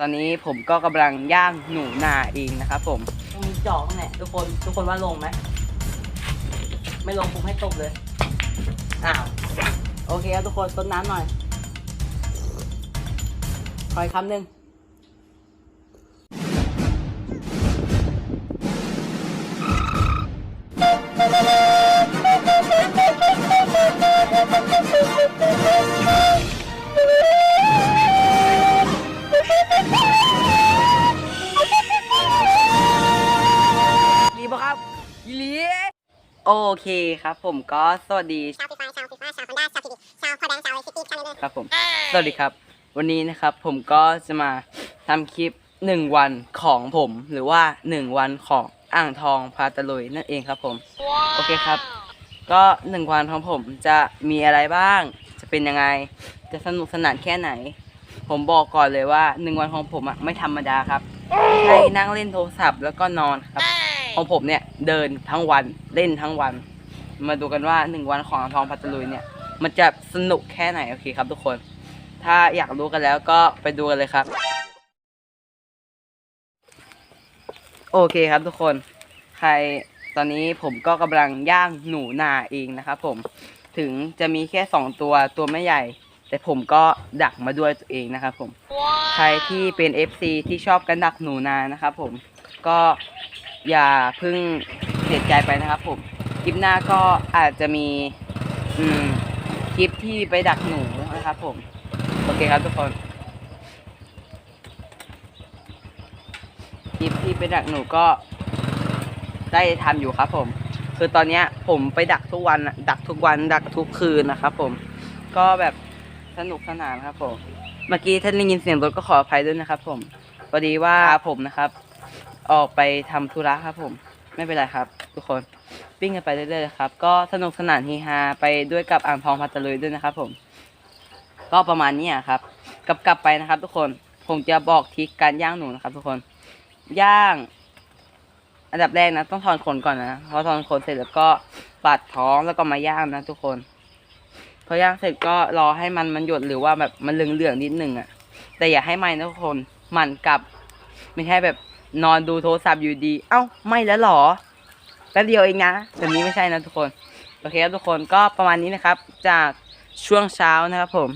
ตอนนี้ผมก็กำลังย่างหนูนาเองนะครับผมมีจอกเนี่ยทุกคน ทุกคนว่าลงไหมไม่ลงผมให้ตกเลย อ้าว โอเคครับทุกคนต้นน้ำหน่อยคอยคำหนึ่งดี โอเคครับ ผมก็สวัสดีชาวฟีฟ้าชาวฟีฟ้าชาวคอนด้าชาวพีดีชาวพอแดงชาวซิตี้ชาวเลเวอร์ครับผมสวัสดีครับ วันนี้นะครับผมก็จะมาทำคลิปหนึ่งวันของผม หรือว่าหนึ่งวันของอ่างทองพาตะลุยนั่นเองครับผมโอเคครับ ก็หนึ่งวันของผมจะมีอะไรบ้าง จะเป็นยังไงจะสนุกสนานแค่ไหน ผมบอกก่อนเลยว่าหนึ่งวันของผมอะไม่ธรรมดาครับใช่นั่งเล่นโทรศัพท์แล้วก็นอนครับ ของผมเนี่ยเดินทั้งวันเล่นทั้งวัน มาดูกันว่าหนึ่งวันของอ่างทองพาตลุยเนี่ย มันจะสนุกแค่ไหนโอเคครับทุกคน ถ้าอยากรู้กันแล้วก็ไปดูกันเลยครับ โอเคครับทุกคน ใครตอนนี้ผมก็กำลังย่างหนูนาเองนะครับผมถึงจะมีแค่สองตัวตัวไม่ใหญ่ แต่ผมก็ดักมาด้วยตัวเองนะครับผม ใครที่เป็น FC ที่ชอบกันดักหนูนานะครับผมก็ อย่าเพึ่งเสียใจไปนะครับผม คลิปหน้าก็อาจจะมีอืมคลิปที่ไปดักหนูนะครับผม โอเคครับทุกคน คลิปที่ไปดักหนูก็ได้ทำอยู่ครับผม คือตอนเนี้ยผมไปดักทุกวันดักทุกวันดักทุกคืนนะครับผม ก็แบบสนุกสนานครับผม เมื่อกี้ท่านได้ยินเสียงรถก็ขออภัยด้วยนะครับผมพอดีว่าผมนะครับ ออกไปทำธุระครับผม ไม่เป็นไรครับ ทุกคนวิ่งกันไปเรื่อยๆครับ ก็สนุกสนานเฮฮาไปด้วยกับอ่างทองพัตลุยด้วยนะครับ ผม ก็ประมาณนี้ครับกลับกลับไปนะครับ ทุกคนผมจะบอกทริกการย่างหนูนะครับ ทุกคนย่าง อันดับแรกนะ ต้องถอนขนก่อนนะพอถอนขนเสร็จแล้วก็ปัดท้องแล้วก็มาย่างนะ ทุกคนพอย่างเสร็จก็รอให้มันมันหยดหรือว่าแบบมันเหลืองๆนิดนึงอะ่ะ แต่อย่าให้ไหม้นะทุกคนมันกลับไม่ใช่แบบ นอนดูโทรศัพท์อยู่ดี เอ้าไม่แล้วหรอแป๊บเดียวเองนะแบบนี้ไม่ใช่นะทุกคนโอเคครับทุกคนก็ประมาณนี้นะครับ จากช่วงเช้านะครับ ผม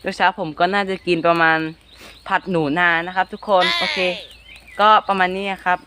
ช่วงเช้าผมก็น่าจะกินประมาณผัดหนูนานะครับ ทุกคนโอเค ก็ประมาณนี้นครับ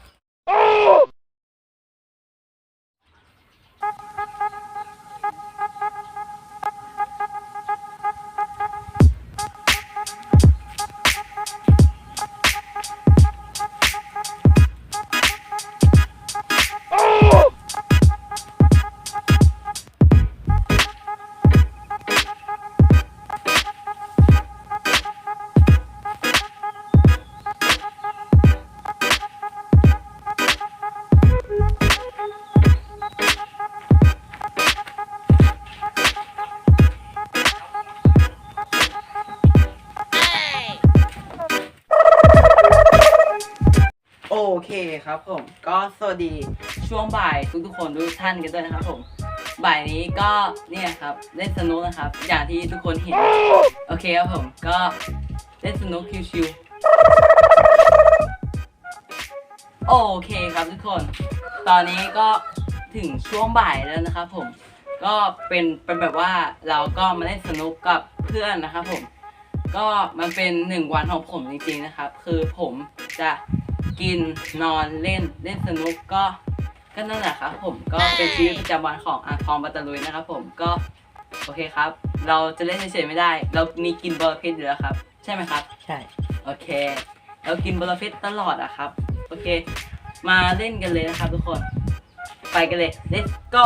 เคครับผม ก็สวัสดีช่วงบ่ายทุกๆคนทุกท่านกันด้วยนะครับผม บ่ายนี้ก็เนี่ยครับเล่นสนุกนะครับ อย่างที่ทุกคนเห็น โอเคครับผม ก็เล่นสนุกชิวๆโอเคครับทุกคน ตอนนี้ก็ถึงช่วงบ่ายแล้วนะครับผม ก็เป็นเป็นแบบว่าเราก็มาเล่นสนุกกับเพื่อนนะครับผม ก็มันเป็นหนึ่งวันของผมจริงๆนะครับ คือผมจะ กินนอนเล่นเล่นสนุกก็ ก็นั่นแหละครับผมก็เป็นชีวิตประจำวันของอาทองบัตตะลุยนะครับผมก็โอเคครับ เราจะเล่นเฉยๆไม่ได้ เรามีกินบอลเพชรอยู่แล้วครับ ใช่ไหมครับ ใช่โอเค เรากินบอลเพชรตลอดอะครับโอเค มาเล่นกันเลยนะครับทุกคน ไปกันเลย let's go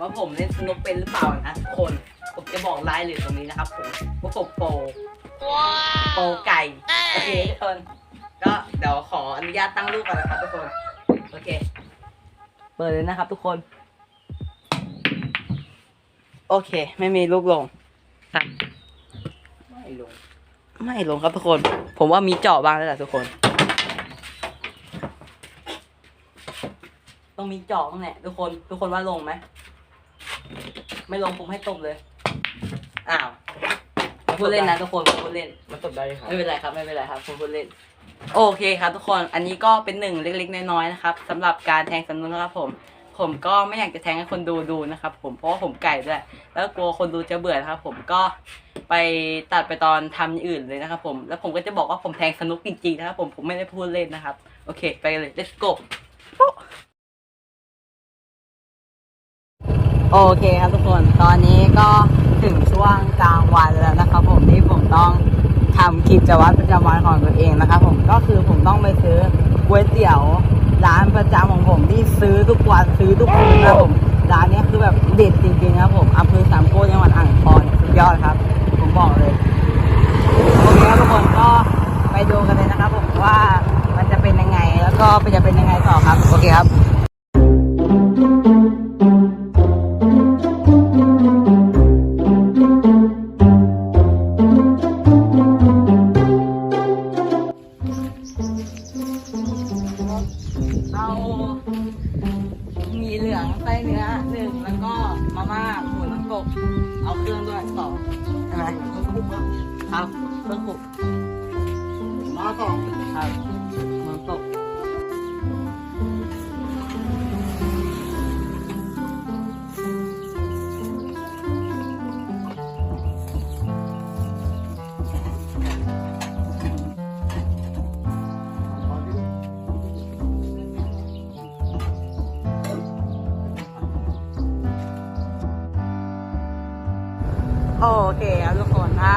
ว่าผมเล่นสนุกเป็นหรือเปล่านะทุกคน ผมจะบอกรายละเอียดตรงนี้นะครับผมว่าผมโปรโปรไก่โอเคทุกคนก็เดี๋ยวขออนุญาตตั้งรูปก่อนนะครับทุกคน โอเค เปิดเลยนะครับทุกคน โอเค ไม่มีลูกลงครับไม่ลง ไม่ลงครับทุกคน ผมว่ามีเจาะบ้างแล้วแหละทุกคน ต้องมีเจาะบ้างแหละทุกคน ทุกคนว่าลงไหม ไม่ลงผมให้ตบเลย อ้าวผมพูดเล่นนะทุกคนผมพูดเล่น มันตบได้ครับ ไม่เป็นไรครับ ไม่เป็นไรครับผมพูดเล่น โอเคครับ ทุกคน อันนี้ก็เป็นหนึ่งเล็กๆน้อยๆนะครับสำหรับการแทงสนุนนะครับผม ผมก็ไม่อยากจะแทงให้คนดูดูนะครับ ผม เพราะว่าผมไก่ด้วย แล้วกลัวคนดูจะเบื่อนะครับ ผมก็ไปตัดไปตอนทำอย่างอื่นเลยนะครับ ผม แล้วผมก็จะบอกว่าผมแทงสนุกจริงๆนะครับ ผม ผมไม่ได้พูดเล่นนะครับ โอเค ไปเลย let's go โอเคครับทุกคนตอนนี้ก็ถึงช่วงกลางวันแล้วนะครับผมที่ผมต้องทำกิจวัตรประจำวันของตัวเองนะครับผมก็คือผมต้องไปซื้อก๋วยเตี๋ยวร้านประจำของผมที่ซื้อทุกวันซื้อทุกคืนนะครับผมร้านนี้คือแบบเด็ดจริงๆครับผมอำเภอสามโก้จังหวัดอ่างทองสุดยอดครับ ผมบอกเลยโอเคครับทุกคนก็ไปดูกันเลยนะครับผมว่ามันจะเป็นยังไงแล้วก็จะเป็นยังไงต่อครับโอเคครับ นื้อหนึ่งแล้วก็มาม่าหมูน้ำตกเอาเครื่องด้วยสองใช่ไหมครับเครื่องขุกมาสองครับ เคครับทุกคนถ้า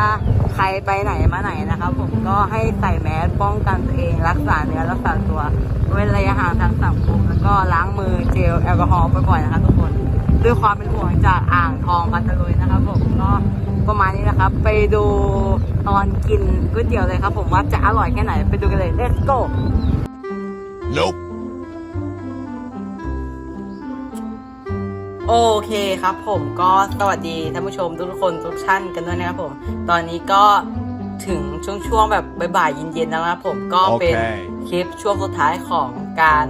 ใครไปไหนมาไหนนะครับ ผมก็ให้ใส่แมสป้องกันตัวเอง รักษาเนื้อรักษาตัวเว้นระยะห่างทางสังคมแล้วก็ล้างมือเจลแอลกอฮอล์บ่อยๆนะครับทุกคนด้วยความเป็นห่วงจากอ่างทองกันตะลุยนะครับ ผมก็ประมาณนี้นะครับ ไปดูตอนกินก๋วยเตี๋ยวเลยครับ ผมว่าจะอร่อยแค่ไหนไปดูกันเลย let's go Nope. โอเคครับผมก็สวัสดีท่านผู้ชมทุกคนทุกท่านกันด้วยนะครับผม ตอนนี้ก็ถึงช่วงช่วงๆแบบบ่ายๆเย็นๆแล้วนะครับผมก็เป็นโอเคคลิปช่วงสุดท้ายของการ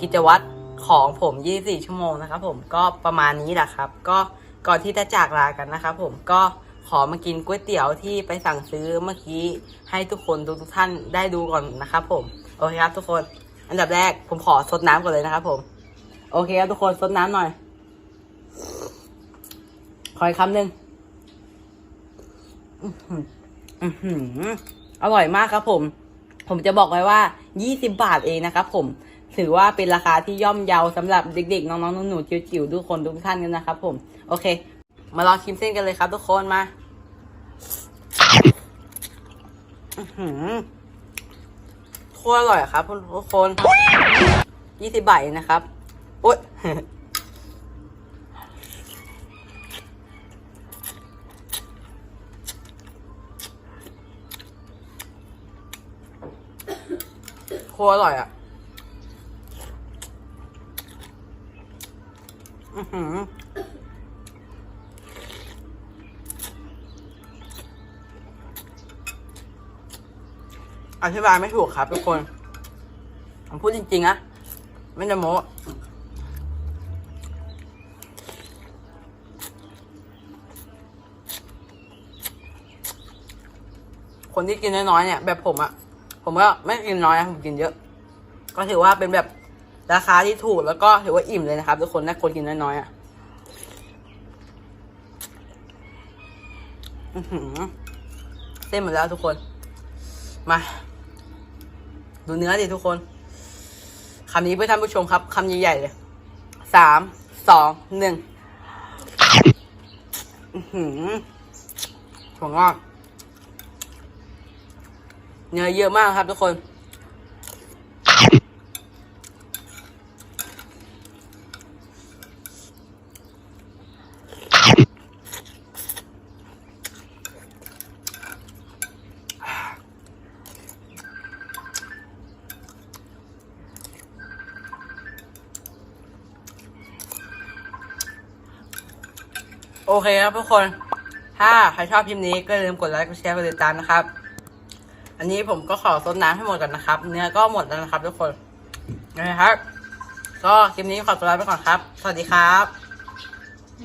กิจวัตรของผม 24 ชั่วโมงนะครับผมก็ประมาณนี้แหละครับ ก็ก่อนที่จะจากลากันนะครับผมก็ขอมากินก๋วยเตี๋ยวที่ไปสั่งซื้อเมื่อกี้ให้ทุกคนทุกๆท่านได้ดูก่อนนะครับผมโอเคครับทุกคน อันดับแรกผมขอซดน้ำก่อนเลยนะครับผม โอเคครับทุกคนซดน้ำหน่อยข ออีกคำหนึ่งอร่อยมากครับผม ผมจะบอกไว้ว่า 20 บาทเองนะครับผม ถือว่าเป็นราคาที่ย่อมเยาสำหรับเด็กๆ น้องๆ หนูๆจิ๋วๆ ทุกคนทุกท่านกันนะครับผม โอเค มาลองชิมเส้นกันเลยครับทุกคนมาอื้อหือโคตรอร่อยครับทุกคน 20 บาทเองนะครับ โอ๊ย รอร่อยอะอือหืออธิบายไม่ถูกครับทุกคน ผมพูดจริงๆนะไม่ได้โม้คนที่กินน้อยๆเนี่ย แบบผมอะ ผมก็ไม่กินน้อยนะผมกินเยอะ ก็ถือว่าเป็นแบบราคาที่ถูกแล้วก็ถือว่าอิ่มเลยนะครับทุกคนถ้คนกินน้อยๆอะเส้นหมดแล้วทุกคน มา ดูเนื้อดิทุกคนคำนี้เพื่อท่านผู้ชมครับคำใหญ่ๆเลยสามสองหนึ่งหือถั่วงอก เนื้อเยอะมากครับทุกคน โอเคครับทุกคน ถ้าใครชอบคลิปนี้ก็อย่าลืมกดไลค์ กดแชร์ กดติดตามนะครับ อันนี้ผมก็ขอซดน้ำให้หมดก่อนนะครับ เนื้อก็หมดแล้วนะครับ ทุกคนนะครับ ก็คลิปนี้ขอตัวลาไปก่อนครับ สวัสดีครับ